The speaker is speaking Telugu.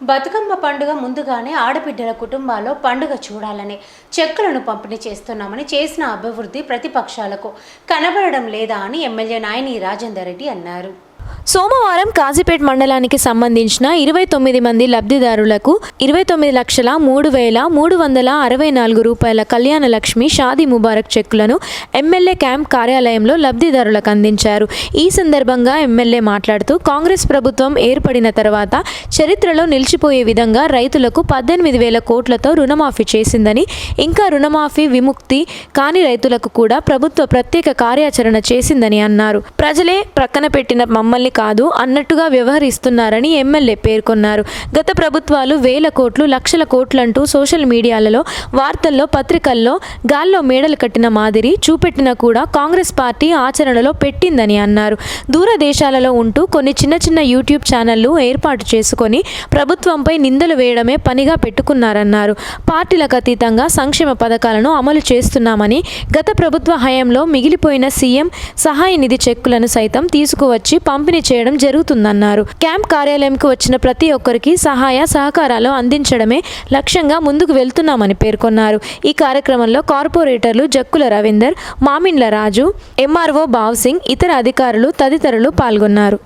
బతుకమ్మ పండుగ ముందుగానే ఆడబిడ్డల కుటుంబాల్లో పండుగ చూడాలని చెక్కులను పంపిణీ చేస్తున్నామని చేసిన అభివృద్ధి ప్రతిపక్షాలకు కనబడడం లేదా అని ఎమ్మెల్యే నాయని రాజేందర్ రెడ్డి అన్నారు. సోమవారం కాజీపేట్ మండలానికి సంబంధించిన ఇరవై తొమ్మిది మంది లబ్ధిదారులకు ఇరవై తొమ్మిది లక్షల మూడు వేల మూడు వందల అరవై నాలుగు రూపాయల కళ్యాణ లక్ష్మి షాదీ ముబారక్ చెక్కులను ఎమ్మెల్యే క్యాంప్ కార్యాలయంలో లబ్ధిదారులకు అందించారు. ఈ సందర్భంగా ఎమ్మెల్యే మాట్లాడుతూ కాంగ్రెస్ ప్రభుత్వం ఏర్పడిన తర్వాత చరిత్రలో నిలిచిపోయే విధంగా రైతులకు పద్దెనిమిది వేల కోట్లతో రుణమాఫీ చేసిందని ఇంకా రుణమాఫీ విముక్తి కాని రైతులకు కూడా ప్రభుత్వ ప్రత్యేక కార్యాచరణ చేసిందని అన్నారు. ప్రజలే ప్రక్కన పెట్టిన మమ్మల్ని కాదు అన్నట్టుగా వ్యవహరిస్తున్నారని ఎమ్మెల్యే పేర్కొన్నారు. గత ప్రభుత్వాలు వేల కోట్లు లక్షల కోట్లంటూ సోషల్ మీడియాలలో వార్తల్లో పత్రికల్లో గాల్లో మేడలు కట్టిన మాదిరి చూపెట్టినా కూడా కాంగ్రెస్ పార్టీ ఆచరణలో పెట్టిందని అన్నారు. దూర దేశాలలో ఉంటూ కొన్ని చిన్న చిన్న యూట్యూబ్ ఛానళ్ళు ఏర్పాటు చేసుకొని ప్రభుత్వంపై నిందలు వేయడమే పనిగా పెట్టుకున్నారన్నారు. పార్టీలకు అతీతంగా సంక్షేమ పథకాలను అమలు చేస్తున్నామని గత ప్రభుత్వ హయాంలో మిగిలిపోయిన సీఎం సహాయ నిధి చెక్కులను సైతం తీసుకువచ్చి పంపిణీ చేయడం జరుగుతుందన్నారు. క్యాంప్ కార్యాలయంకు వచ్చిన ప్రతి ఒక్కరికి సహాయ సహకారాలు అందించడమే లక్ష్యంగా ముందుకు వెళ్తున్నామని పేర్కొన్నారు. ఈ కార్యక్రమంలో కార్పొరేటర్లు జక్కుల రవీందర్ మామిండ్ల రాజు ఎంఆర్ఓ బావ్ సింగ్ ఇతర అధికారులు తదితరులు పాల్గొన్నారు.